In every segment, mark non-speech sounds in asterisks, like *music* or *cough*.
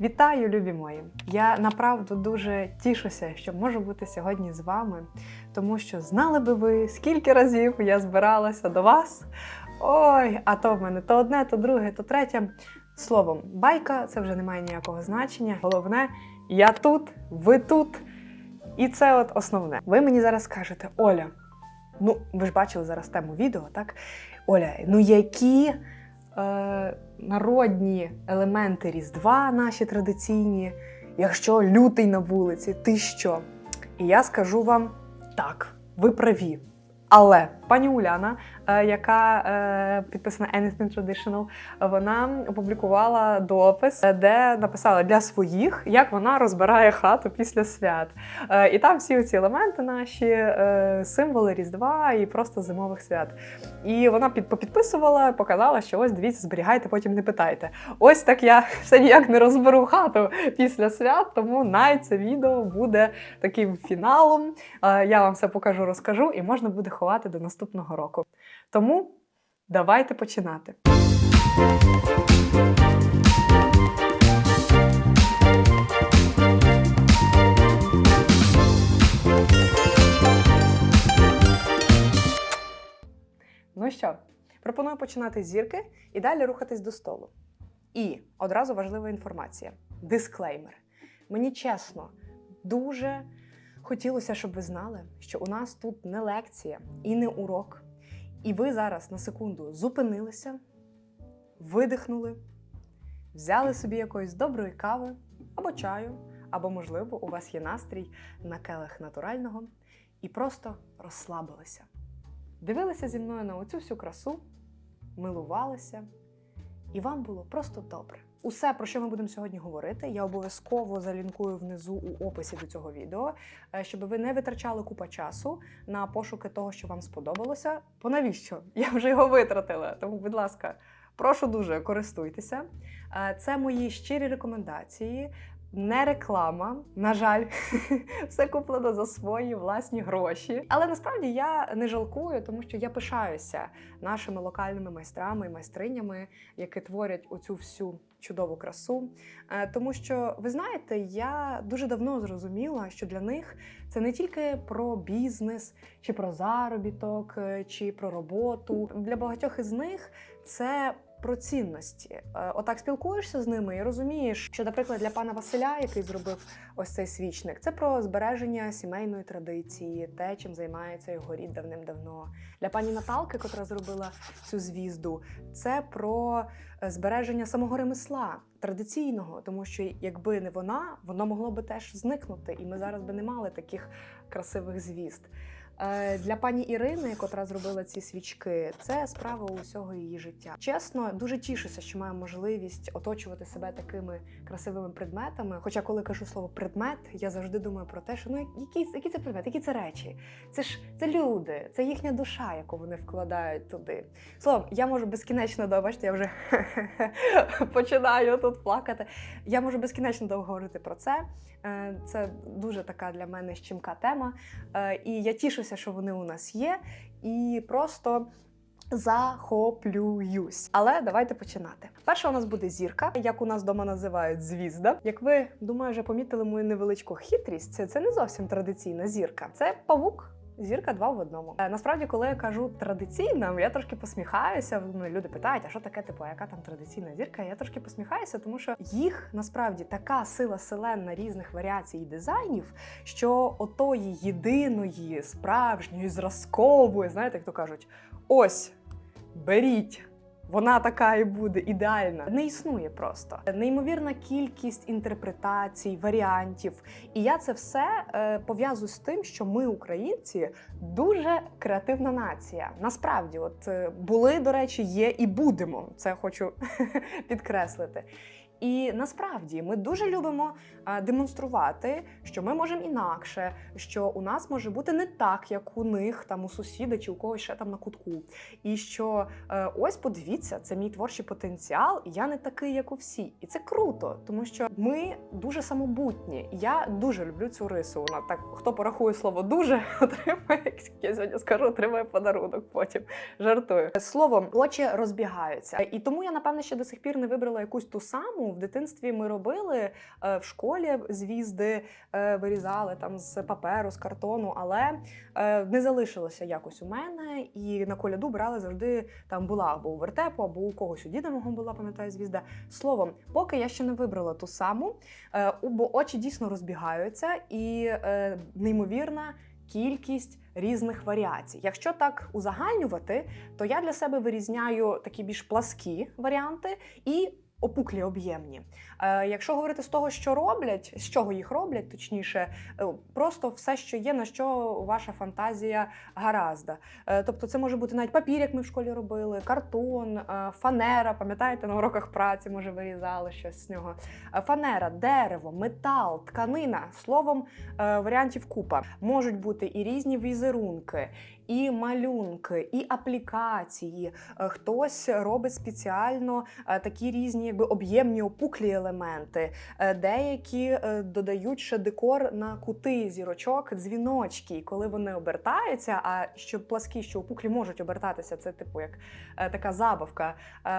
Вітаю, любі мої! Я направду дуже тішуся, що можу бути сьогодні з вами, тому що знали би ви, скільки разів я збиралася до вас. Ой, а то в мене то одне, то друге, то третє. Словом, байка це вже не має ніякого значення. Головне, я тут, ви тут. І це от основне. Ви мені зараз кажете, Оля, ну ви ж бачили зараз тему відео, так? Оля, ну які е, народні елементи Різдва наші традиційні, якщо лютий на вулиці, ти що? І я скажу вам так, ви праві. Але пані Уляна, яка е, підписана Anything Traditional, вона опублікувала допис, е, де написала для своїх, як вона розбирає хату після свят. Е, І там всі ці елементи наші, е, символи Різдва і просто зимових свят. І вона під, попідписувала, показала, що ось дивіться, зберігайте, потім не питайте. Ось так я *laughs* все ніяк не розберу хату після свят, тому навіть це відео буде таким фіналом. Е, Я вам все покажу, розкажу, і можна буде ховати до наступного року. Тому давайте починати. Ну що, пропоную починати з зірки і далі рухатись до столу. І одразу важлива інформація: дисклеймер. Мені чесно, дуже хотілося, щоб ви знали, що у нас тут не лекція і не урок. І ви зараз на секунду зупинилися, видихнули, взяли собі якоїсь доброї кави або чаю, або, можливо, у вас є настрій на келих натурального, і просто розслабилися. Дивилися зі мною на оцю всю красу, милувалися, і вам було просто добре. Усе, про що ми будемо сьогодні говорити, я обов'язково залінкую внизу у описі до цього відео, е, щоб ви не витрачали купа часу на пошуки того, що вам сподобалося. Бо навіщо? Я вже його витратила. Тому, будь ласка, прошу дуже користуйтеся. Е, Це мої щирі рекомендації. Не реклама, на жаль, *laughs* все куплено за свої власні гроші. Але насправді я не жалкую, тому що я пишаюся нашими локальними майстрами і майстринями, які творять оцю всю чудову красу. Е, Тому що ви знаєте, я дуже давно зрозуміла, що для них це не тільки про бізнес, чи про заробіток, е, чи про роботу. Для багатьох із них це. Про цінності, Е, отак спілкуєшся з ними і розумієш, що, наприклад, для пана Василя, який зробив ось цей свічник, це про збереження сімейної традиції, те, чим займається його рід давним-давно. Для пані Наталки, котра зробила цю звізду, це про е, збереження самого ремесла традиційного, тому що якби не вона, воно могло би теж зникнути, і ми зараз би не мали таких красивих звізд. Е, Для пані Ірини, котра зробила ці свічки, це справа усього її життя. Чесно, дуже тішуся, що маю можливість оточувати себе такими красивими предметами. Хоча, коли кажу слово предмет, я завжди думаю про те, що ну які, які це предмет, які це речі? Це ж це люди, це їхня душа, яку вони вкладають туди. Словом, я можу безкінечно довго, бачите, я вже *laughs* починаю тут плакати. Я можу безкінечно довго говорити про це. Е, Це дуже така для мене щемка тема. Е, І я тішуся, що вони у нас є, і просто. Захоплююсь. Але давайте починати. Перша у нас буде зірка, як у нас вдома називають звізда. Як ви думаю, вже помітили мою невеличку хитрість, це, це не зовсім традиційна зірка. Це павук. Зірка два в одному. Е, Насправді, коли я кажу традиційна, я трошки посміхаюся. Ну, люди питають, а що таке, типу, яка там традиційна зірка? Я трошки посміхаюся, тому що їх насправді така сила селенна різних варіацій і дизайнів, що отої єдиної, справжньої, зразкової, знаєте, як то кажуть, ось беріть. Вона така і буде ідеальна. Не існує просто неймовірна кількість інтерпретацій, варіантів. І я це все е, пов'язую з тим, що ми, українці, дуже креативна нація. Насправді, от е, були, до речі, є і будемо. Це хочу *laughs* підкреслити. І насправді ми дуже любимо демонструвати, що ми можемо інакше, що у нас може бути не так, як у них, там у сусіда чи у когось ще там на кутку. І що е, ось подивіться, це мій творчий потенціал, і я не такий, як у всі. І це круто, тому що ми дуже самобутні. Я дуже люблю цю рису. Вона так, хто порахує слово дуже, *laughs* отримає, як я сьогодні скажу, отримає подарунок потім. Жартую. Словом, очі розбігаються. І тому я, напевно, ще до сих пір не вибрала якусь ту саму. В дитинстві ми робили е, в школі звізди, е, вирізали там з паперу, з картону, але е, не залишилося якось у мене. І на коляду брали завжди там була або у вертепу, або у когось у діда мого була, пам'ятаю, звізда. Словом, поки я ще не вибрала ту саму, бо очі дійсно розбігаються і неймовірна кількість різних варіацій. Якщо так узагальнювати, то я для себе вирізняю такі більш пласкі варіанти і опуклі об'ємні. Е, якщо говорити з того, що роблять, з чого їх роблять, точніше, е, просто все, що є, на що ваша фантазія гаразда. Е, тобто, це може бути навіть папір, як ми в школі робили, картон, е, фанера. Пам'ятаєте, на уроках праці може вирізали щось з нього. Е, Фанера, дерево, метал, тканина. Словом, е, варіантів купа. Можуть бути і різні візерунки, і малюнки, і аплікації. Е, Хтось робить спеціально е, такі різні, якби об'ємні опуклі елементи. Е, Деякі додають ще декор на кути зірочок, дзвіночки. І коли вони обертаються, а що пласкі, що опуклі можуть обертатися, це типу як така забавка.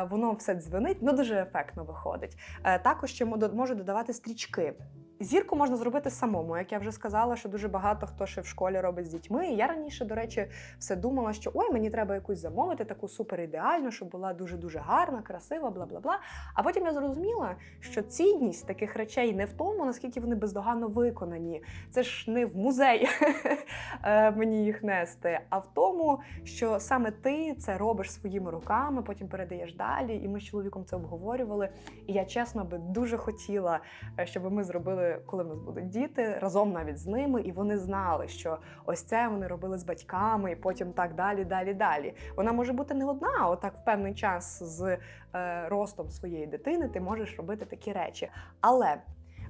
Воно все дзвенить, ну дуже ефектно виходить. Також ще можуть додавати стрічки. Зірку можна зробити самому, як я вже сказала, що дуже багато хто ще в школі робить з дітьми. І я раніше, до речі, все думала, що ой, мені треба якусь замовити, таку супер ідеальну, щоб була дуже дуже гарна, красива, бла бла бла. А потім я зрозуміла, що цінність таких речей не в тому, наскільки вони бездоганно виконані. Це ж не в музей *laughs* е, мені їх нести, а в тому, що саме ти це робиш своїми руками, потім передаєш далі. І ми з чоловіком це обговорювали. І я чесно би дуже хотіла, е, щоб ми зробили, коли в нас будуть діти, разом навіть з ними, і вони знали, що ось це вони робили з батьками, і потім так далі, далі, далі. Вона може бути не одна, отак в певний час з е, ростом своєї дитини ти можеш робити такі речі. Але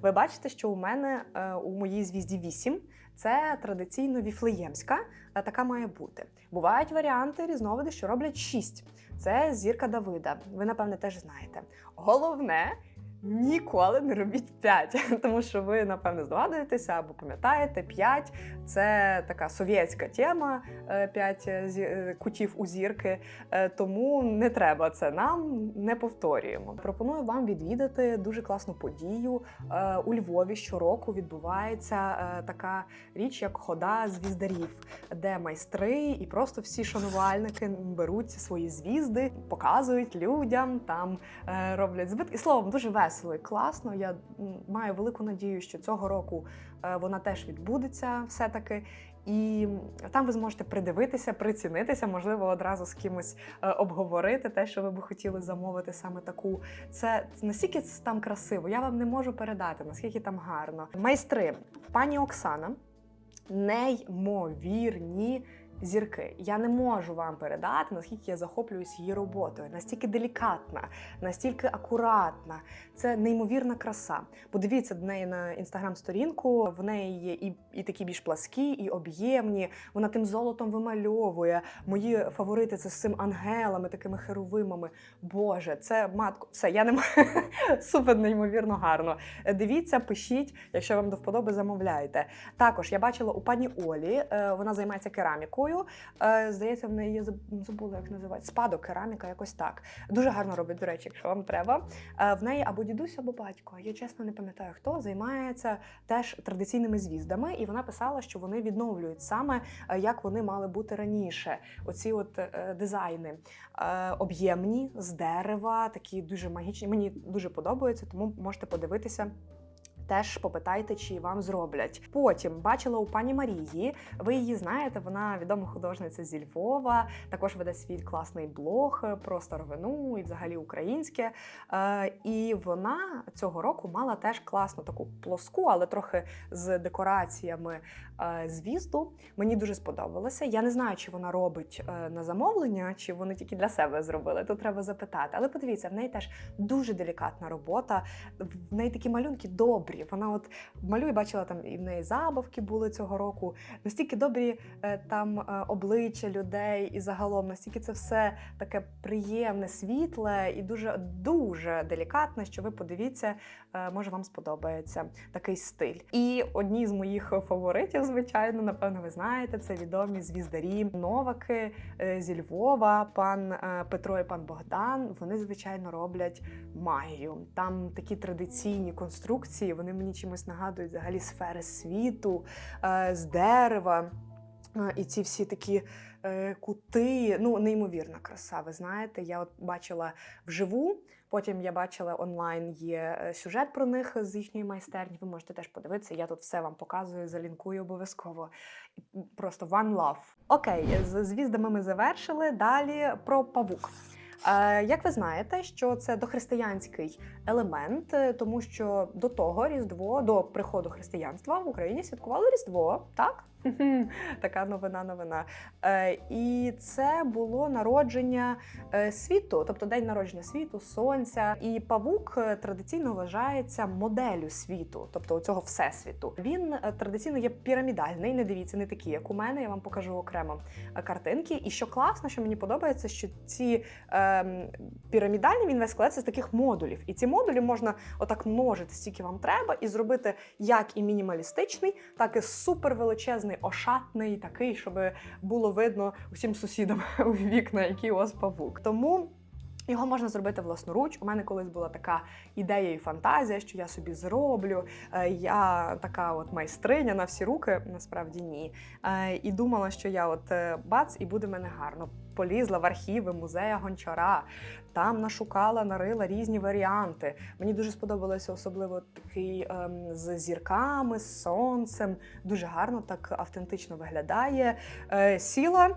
ви бачите, що у мене е, у моїй звізді 8 це традиційно віфлеємська, е, така має бути. Бувають варіанти різновиди, що роблять 6. Це зірка Давида. Ви, напевне, теж знаєте. Головне. Ніколи не робіть 5, *laughs* тому що ви, напевне, здогадуєтеся або пам'ятаєте, 5 – це така совєтська тема, 5 кутів у зірки, Е, тому не треба це нам, не повторюємо. Пропоную вам відвідати дуже класну подію. Е, У Львові щороку відбувається е, така річ, як хода звіздарів, де майстри і просто всі шанувальники беруть свої звізди, показують людям, там е, роблять збитки. Словом, дуже весело і класно. Я маю велику надію, що цього року е, вона теж відбудеться все-таки. І там ви зможете придивитися, прицінитися, можливо, одразу з кимось е, обговорити те, що ви би хотіли замовити саме таку. Це настільки це там красиво. Я вам не можу передати, наскільки там гарно. Майстри, пані Оксана, неймовірні. Зірки, я не можу вам передати, наскільки я захоплююсь її роботою. Настільки делікатна, настільки акуратна. Це неймовірна краса. Подивіться до неї на інстаграм-сторінку. В неї є і, і такі більш пласкі, і об'ємні. Вона тим золотом вимальовує. Мої фаворити це з цим ангелами, такими херовимами. Боже, це матко. Все, я не *laughs* супер неймовірно гарно. Дивіться, пишіть, якщо вам до вподоби, замовляйте. Також я бачила у пані Олі, е, вона займається керамікою. Е, Здається, в неї забула, як називається спадок, кераміка, якось так. Дуже гарно робить, до речі, якщо вам треба. Е, В неї або дідусь, або батько. Я чесно не пам'ятаю, хто займається теж традиційними звіздами, і вона писала, що вони відновлюють саме е, як вони мали бути раніше. Оці от дизайни об'ємні з дерева, такі дуже магічні. Мені дуже подобаються, тому можете подивитися. Теж попитайте, чи вам зроблять. Потім бачила у пані Марії. Ви її знаєте, вона відома художниця зі Львова. Також веде свій класний блог про старовину і взагалі українське. Е, І вона цього року мала теж класну таку плоску, але трохи з декораціями е, звізду. Мені дуже сподобалося. Я не знаю, чи вона робить е, на замовлення, чи вони тільки для себе зробили. Тут треба запитати. Але подивіться, в неї теж дуже делікатна робота. В неї такі малюнки добрі. Малює. Вона от малює, бачила там і в неї забавки були цього року. Настільки добрі е, там е, обличчя людей, і загалом настільки це все таке приємне, світле і дуже дуже делікатне. Що ви подивіться, е, може вам сподобається такий стиль. І одні з моїх фаворитів, звичайно, напевно, ви знаєте, це відомі звіздарі Новаки зі Львова, пан Петро і пан Богдан. Вони звичайно роблять магію. Там такі традиційні конструкції. Вони мені чимось нагадують взагалі сфери світу е, з дерева. Е, І ці всі такі е, кути, ну неймовірна краса. Ви знаєте, я от бачила вживу. Потім я бачила онлайн є сюжет про них з їхньої майстерні. Ви можете теж подивитися. Я тут все вам показую, залінкую обов'язково. Просто one love. Окей, з звіздами ми завершили. Далі про павук. Як ви знаєте, що це дохристиянський елемент, тому що до того Різдво, до приходу християнства в Україні святкували Різдво, так? *laughs* Така новина, новина. Е, І це було народження е, світу, тобто день народження світу, сонця. І павук е, традиційно вважається моделлю світу, тобто цього всесвіту. Він е, традиційно є пірамідальний. Не дивіться, не такий, як у мене. Я вам покажу окремо е, картинки. І що класно, що мені подобається, що ці ем, пірамідальні він весь складається з таких модулів. І ці модулі можна отак множити стільки вам треба, і зробити як і мінімалістичний, так і супервеличезний, ошатний, такий, щоб було видно усім сусідам *laughs* у вікна, який у вас павук. Тому. Його можна зробити власноруч. У мене колись була така ідея і фантазія, що я собі зроблю. Е, Я така от майстриня на всі руки, насправді ні. Е, І думала, що я от е, бац, і буде мене гарно. Полізла в архіви музея Гончара, там нашукала, нарила різні варіанти. Мені дуже сподобалося особливо такий ем, з зірками, з сонцем. Дуже гарно, так автентично виглядає. Е, сіла.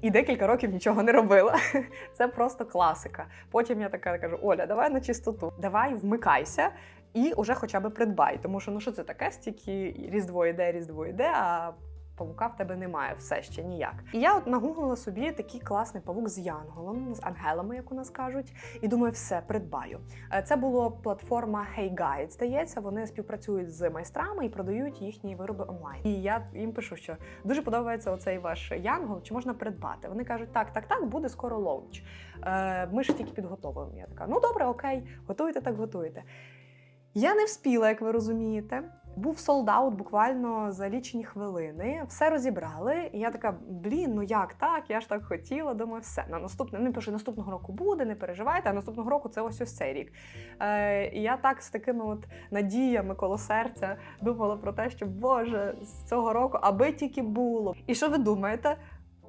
І декілька років нічого не робила. *laughs* Це просто класика. Потім я така кажу: Оля, давай на чистоту, давай вмикайся і уже хоча б придбай. Тому що ну що це таке? Стільки різдво йде, різдво йде, а павука в тебе немає, все ще ніяк. І я от нагуглила собі такий класний павук з янголом, з ангелами, як у нас кажуть, і думаю, все придбаю. Е, Це була платформа Hey Guide, здається. Вони співпрацюють з майстрами і продають їхні вироби онлайн. І я їм пишу, що дуже подобається оцей ваш янгол, чи можна придбати. Вони кажуть, так, так, так, буде скоро лоунч. Е, Ми ж тільки підготовуємо. Я така, ну добре, окей, готуйте так, готуйте. Я не вспіла, як ви розумієте. Був солдаут буквально за лічені хвилини. Все розібрали. І я така: блін, ну як так? Я ж так хотіла. Думаю, все на наступне. Не пише, наступного року буде, не переживайте. А наступного року це ось ось цей рік. Е, і я так з такими от надіями коло серця думала про те, що Боже, з цього року, аби тільки було. І що ви думаєте?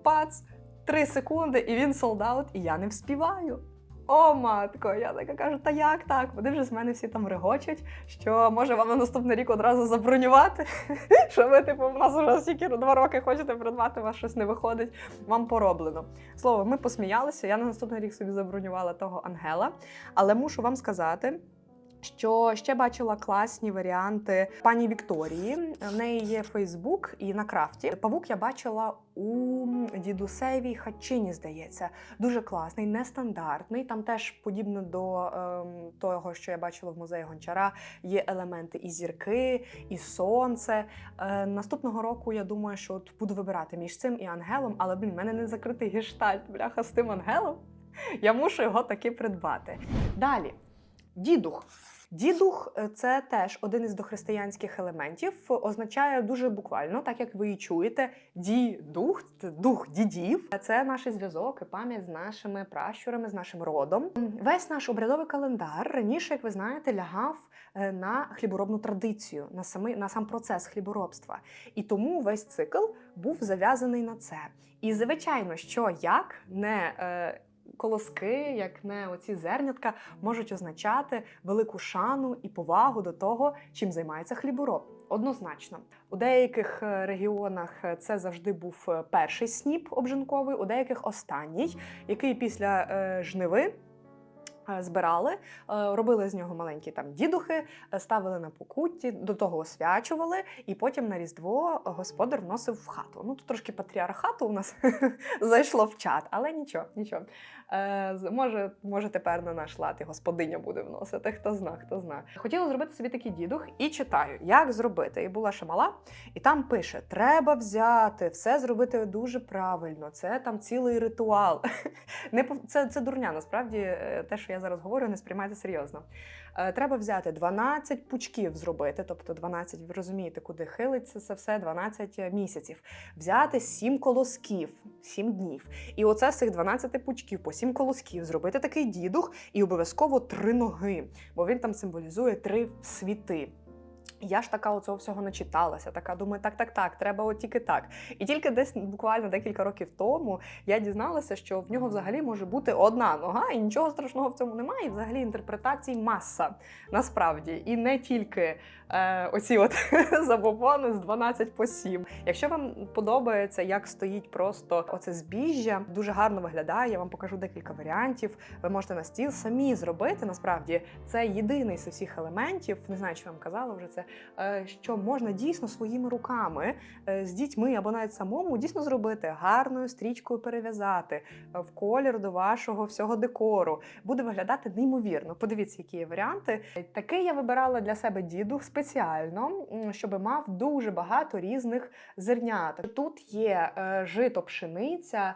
Пац, три секунди, і він солдаут, і я не вспіваю. О, матко, я така кажу, та як так? Вони вже з мене всі там регочуть, що може вам на наступний рік одразу забронювати. *laughs* Що ви, типу, в нас вже стільки два роки хочете придбати, у вас щось не виходить, вам пороблено. Слово, ми посміялися. Я на наступний рік собі забронювала того ангела, але мушу вам сказати. Що ще бачила класні варіанти пані Вікторії. В неї є Фейсбук і на крафті. Павук я бачила у дідусевій хатчині, здається. Дуже класний, нестандартний. Там теж подібно до ем, того, що я бачила в музеї Гончара, є елементи і зірки, і сонце. Е, наступного року я думаю, що от буду вибирати між цим і ангелом, але блін, в мене не закритий гештальт, бляха, з тим ангелом. Я мушу його таки придбати. Далі. Дідух. Дідух е, це теж один із дохристиянських елементів. Означає дуже буквально, так як ви і чуєте, дідух, дух дідів. Це наш зв'язок і пам'ять з нашими пращурами, з нашим родом. Весь наш обрядовий календар раніше, як ви знаєте, лягав е, на хліборобну традицію, на самий на сам процес хліборобства. І тому весь цикл був зав'язаний на це. І звичайно, що як не. Колоски, як не оці зернятка, можуть означати велику шану і повагу до того, чим займається хлібороб. Однозначно, у деяких е, регіонах е, це завжди був е, перший сніп обжинковий, у деяких останній, який після жниви. Збирали, робили з нього маленькі там дідухи, ставили на покутті, до того освячували, і потім на Різдво господар вносив в хату. Ну тут трошки патріархату у нас *laughs* зайшло в чат, але нічого, нічого. Е, може, може, тепер на наш лад і господиня буде вносити. Хто зна, хто зна. Хотіла зробити собі такий дідух і читаю, як зробити. І була ще мала, і там пише: треба взяти, все зробити дуже правильно. Це там цілий ритуал. *laughs* Не це, це дурня. Насправді, е, те, що я зараз говорю, не сприймайте серйозно. Е, Треба взяти 12 пучків зробити, тобто 12, ви розумієте, куди хилиться це все 12 місяців. Взяти 7 колосків, 7 днів. І оце з цих 12 пучків 7 колосків зробити такий дідух і обов'язково три ноги, бо він там символізує три світи. Я ж така оцього всього не читалася, така думаю, так, так, так, треба от тільки так. І тільки десь буквально декілька років тому я дізналася, що в нього взагалі може бути одна нога, і нічого страшного в цьому немає. І взагалі інтерпретацій маса насправді. І не тільки е, оці от *laughs* забобони з 12 по 7. Якщо вам подобається, як стоїть просто оце збіжжя, дуже гарно виглядає. Я вам покажу декілька варіантів. Ви можете на стіл самі зробити. Насправді це єдиний з усіх елементів. Не знаю, чи вам казала вже це, що можна дійсно своїми руками е, з дітьми або навіть самому дійсно зробити гарною стрічкою перев'язати е, в колір до вашого всього декору. Буде виглядати неймовірно. Подивіться, які є варіанти. Такий я вибирала для себе діду спеціально, щоб мав дуже багато різних зернят. Тут є е, жито, пшениця, е,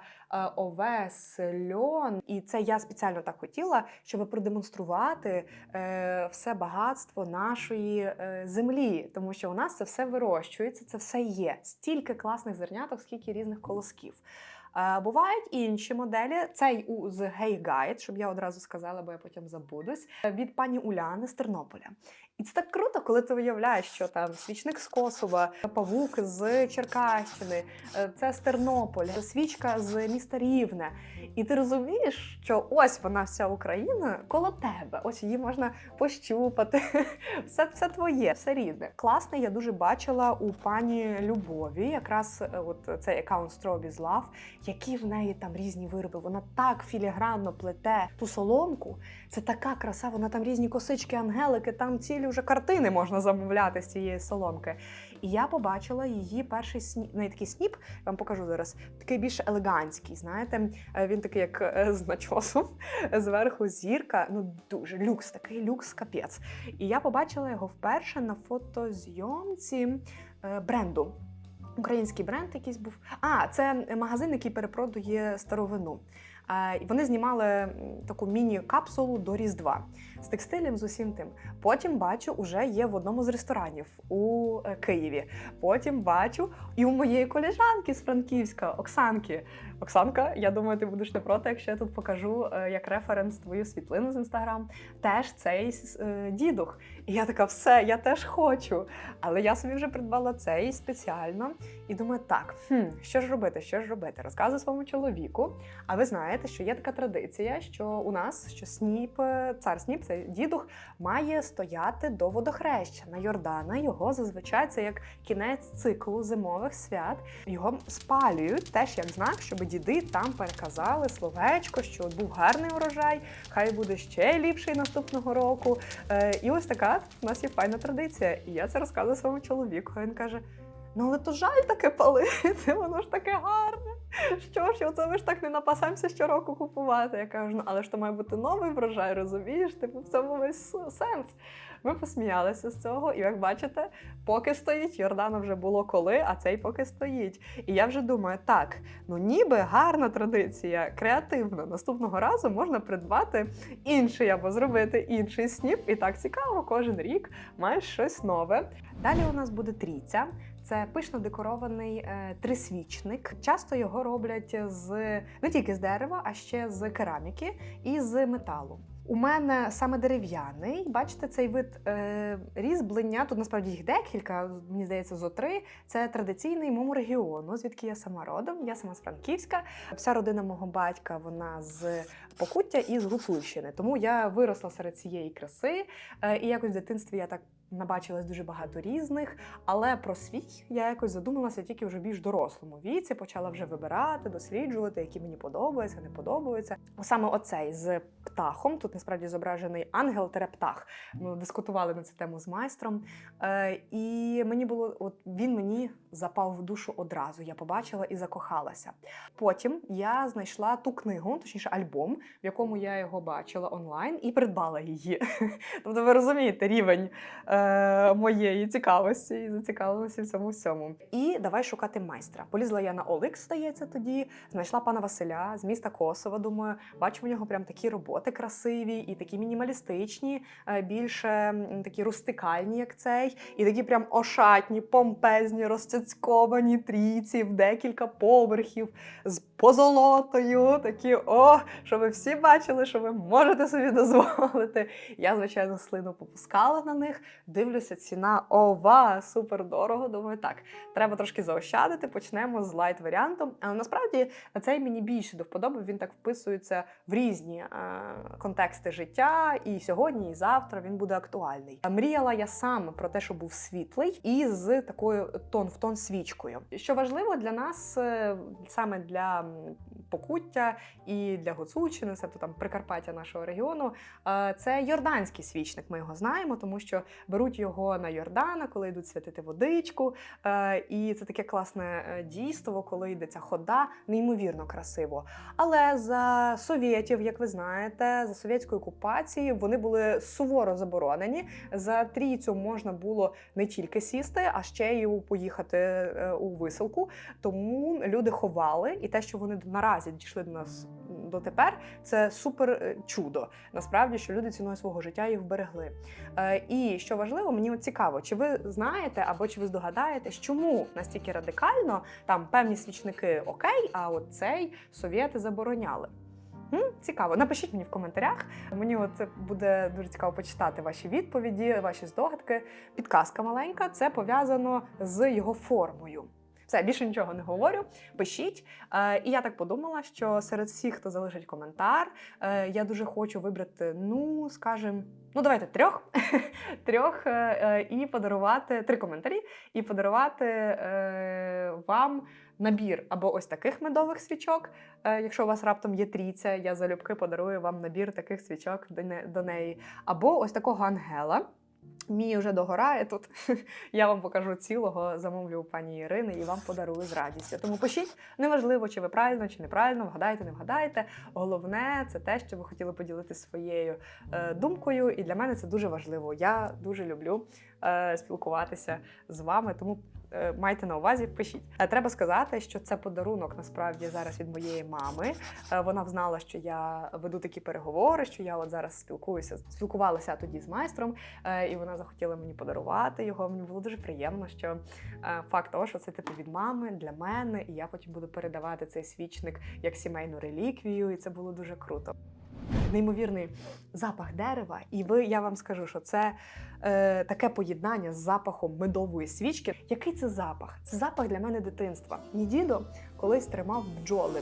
овес, льон, і це я спеціально так хотіла, щоб продемонструвати е, все багатство нашої е, землі, тому що у нас це все вирощується, це все є. Стільки класних зерняток, скільки різних колосків. Бувають інші моделі. Цей у з Hey Guide, щоб я одразу сказала, бо я потім забудусь. Від пані Уляни з Тернополя. І це так круто, коли ти уявляєш, що там свічник з Косова, павук з Черкащини, е, це з Тернополя, свічка з міста Рівне. І ти розумієш, що ось вона вся Україна коло тебе. Ось її можна пощупати. *laughs* Все, все твоє, все рідне. Класне, я дуже бачила у пані Любові, якраз е, от цей аккаунт Strawberries Love, які в неї там різні вироби. Вона так філігранно плете ту соломку. Це така краса, вона там різні косички, ангелики, там цілі вже картини можна замовляти з цієї соломки. І я побачила її перший сніп, не такий сніп, я вам покажу зараз, такий більш елегантський. Знаєте, Е, він такий, як е, з начосом, *laughs* зверху зірка. Ну дуже люкс, такий люкс капець. І я побачила його вперше на фотозйомці е, бренду. Український бренд якийсь був. А, це магазин, який перепродує старовину. Вони знімали таку міні-капсулу до Різдва з текстилем, з усім тим. Потім бачу, уже є в одному з ресторанів у е, Києві. Потім бачу і у моєї колежанки з Франківська, Оксанки. Оксанка, я думаю, ти будеш не проти, якщо я тут покажу е, як референс твою світлину з інстаграм. Теж цей е, дідух. І я така, все, я теж хочу. Але я собі вже придбала цей спеціально і думаю, так, хм, що ж робити, що ж робити? Розказую своєму чоловіку. А ви знаєте, що є така традиція, що у нас що сніп, е, цар сніп, це дідух, має стояти до водохреща на Йордана. Його зазвичай це як кінець циклу зимових свят. Його спалюють теж як знак, щоб діди там переказали словечко, що був гарний урожай, хай буде ще ліпший наступного року. Е, і ось така у нас є файна традиція. І я це розказую своєму чоловіку. Він каже: ну але то жаль таке палити, *laughs* воно ж таке гарне. Що ж, оце ми ж так не напасаємося щороку купувати. Я кажу, ну але ж то має бути новий врожай, розумієш? Типу в цьому весь сенс. Ми посміялися з цього, і як бачите, поки стоїть, Йордана вже було коли, а цей поки стоїть. І я вже думаю, так, ну ніби гарна традиція, креативна. Наступного разу можна придбати інший або зробити інший сніп. І так цікаво, кожен рік маєш щось нове. Далі у нас буде трійця. Це пишно декорований е, трисвічник. Часто його роблять з не тільки з дерева, а ще з кераміки і з металу. У мене саме дерев'яний. Бачите, цей вид е, різьблення. Тут насправді їх декілька, мені здається, зо три. Це традиційний мому регіону, звідки я сама родом. Я сама з Франківська. Вся родина мого батька вона з Покуття і з Гуцульщини. Тому я виросла серед цієї краси. Е, і якось в дитинстві я так набачилась дуже багато різних, але про свій я якось задумалася тільки вже більш дорослому віці, почала вже вибирати, досліджувати, які мені подобаються, не подобаються. Саме оцей з птахом. Тут насправді зображений ангел-птах. Ми дискутували на цю тему з майстром. Е, і мені було, от він мені запав в душу одразу. Я побачила і закохалася. Потім я знайшла ту книгу, точніше альбом, в якому я його бачила онлайн, і придбала її. *laughs* Тобто, ви розумієте рівень е, моєї цікавості і зацікавленості в цьому всьому. І давай шукати майстра. Полізла я на OLX, здається, тоді знайшла пана Василя з міста Косова. Думаю, бачу в нього прям такі роботи красиві і такі мінімалістичні, е, більше такі рустикальні, як цей, і такі прям ошатні, помпезні, розцяцьковані трійці в декілька поверхів з позолотою. Такі о, що ви всі бачили, що ви можете собі дозволити. Я, звичайно, слину попускала на них. Дивлюся, ціна ова, супер дорого. Думаю, так, треба трошки заощадити. Почнемо з лайт варіантом. Але насправді цей мені більше до вподоби. Він так вписується в різні е, контексти життя. І сьогодні, і завтра він буде актуальний. Мріяла я саме про те, щоб був світлий і з такою тон в тон свічкою. Що важливо для нас, е, саме для Покуття і для Гуцульщини, тобто там Прикарпаття нашого регіону, е, це йорданський свічник. Ми його знаємо, тому що беруть його на Йордана, коли йдуть святити водичку. Е, І це таке класне дійство, коли йде ця хода, неймовірно красиво. Але за совєтів, як ви знаєте, за совєтської окупації вони були суворо заборонені. За трійцю можна було не тільки сісти, а ще й поїхати у висилку. Тому люди ховали, і те, що вони наразі дійшли до нас дотепер, це супер е, чудо. Насправді, що люди ціною свого життя їх вберегли. Е, І що важливо, мені цікаво, чи ви знаєте або чи ви здогадаєтесь, чому настільки радикально там певні свічники окей, а от цей совєти забороняли. Цікаво, напишіть мені в коментарях. Мені це буде дуже цікаво почитати ваші відповіді, ваші здогадки. Підказка маленька це пов'язано з його формою. Все, більше нічого не говорю. Пишіть. Е, і я так подумала, що серед всіх, хто залишить коментар, е, я дуже хочу вибрати, ну, скажімо, ну давайте трьох, *laughs* трьох е, е, і подарувати три коментарі, і подарувати е, вам набір або ось таких медових свічок. Е, якщо у вас раптом є трійця, я залюбки подарую вам набір таких свічок до, неї. Або ось такого ангела. Мій вже догорає тут. *laughs* Я вам покажу цілого, замовлю у пані Ірини і вам подарую з радістю. Тому пишіть, неважливо, чи ви правильно, чи неправильно, вгадаєте, не вгадаєте. Головне це те, що ви хотіли поділитися своєю е, думкою, і для мене це дуже важливо. Я дуже люблю е, спілкуватися з вами, тому майте на увазі, пишіть. Е, Треба сказати, що це подарунок насправді зараз від моєї мами. Е, Вона знала, що я веду такі переговори, що я от зараз спілкуюся, спілкувалася тоді з майстром, е, і вона захотіла мені подарувати його. Мені було дуже приємно, що е, факт того, що це типу від мами для мене, і я потім буду передавати цей свічник як сімейну реліквію, і це було дуже круто. Неймовірний запах дерева, і ви я вам скажу, що це е, таке поєднання з запахом медової свічки. Який це запах? Це запах для мене дитинства. Мій дідо колись тримав бджоли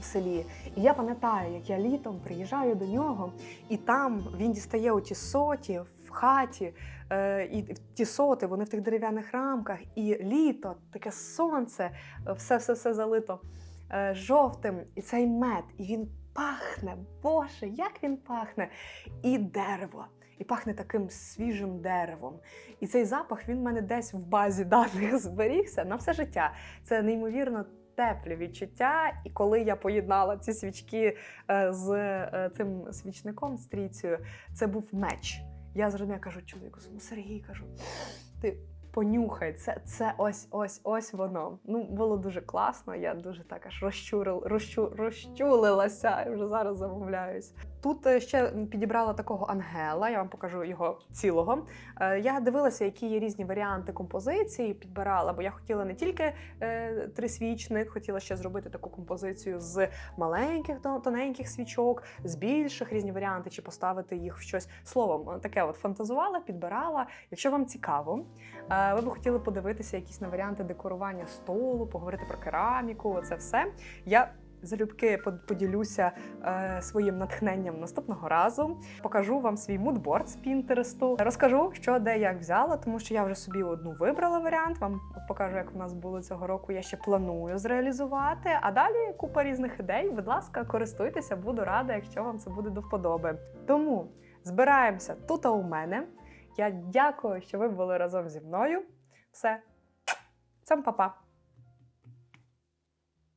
в селі. І я пам'ятаю, як я літом приїжджаю до нього, і там він дістає оті соті в хаті. Е, і ті соти, вони в тих дерев'яних рамках, і літо, таке сонце, все все все залито е, жовтим, і цей мед, і він пахне. Боже, як він пахне! І дерево. І пахне таким свіжим деревом. І цей запах він в мене десь в базі даних *laughs* зберігся на все життя. Це неймовірно теплі відчуття. І коли я поєднала ці свічки е, з е, цим свічником, з трійцею, це був меч. Я зрозуміла, кажу чоловіку, Сергій кажу, ти понюхай, це, це ось ось ось воно. Ну, було дуже класно. Я дуже так аж розчурил, розчу, розчулилася вже зараз замовляюсь. Тут е, ще підібрала такого ангела, я вам покажу його цілого. Е, Я дивилася, які є різні варіанти композиції, підбирала, бо я хотіла не тільки е, трисвічник, хотіла ще зробити таку композицію з маленьких тоненьких свічок, з більших різні варіанти, чи поставити їх в щось словом. Таке от фантазувала, підбирала. Якщо вам цікаво, ви б хотіли подивитися якісь на варіанти декорування столу, поговорити про кераміку, це все. Я залюбки поділюся е, своїм натхненням наступного разу. Покажу вам свій мудборд з Пінтересту. Розкажу, що де як взяла, тому що я вже собі одну вибрала варіант. Вам покажу, як в нас було цього року. Я ще планую зреалізувати. А далі купа різних ідей. Будь ласка, користуйтеся, буду рада, якщо вам це буде до вподоби. Тому збираємося тут у мене. Я дякую, що ви були разом зі мною. Все, цям па-па!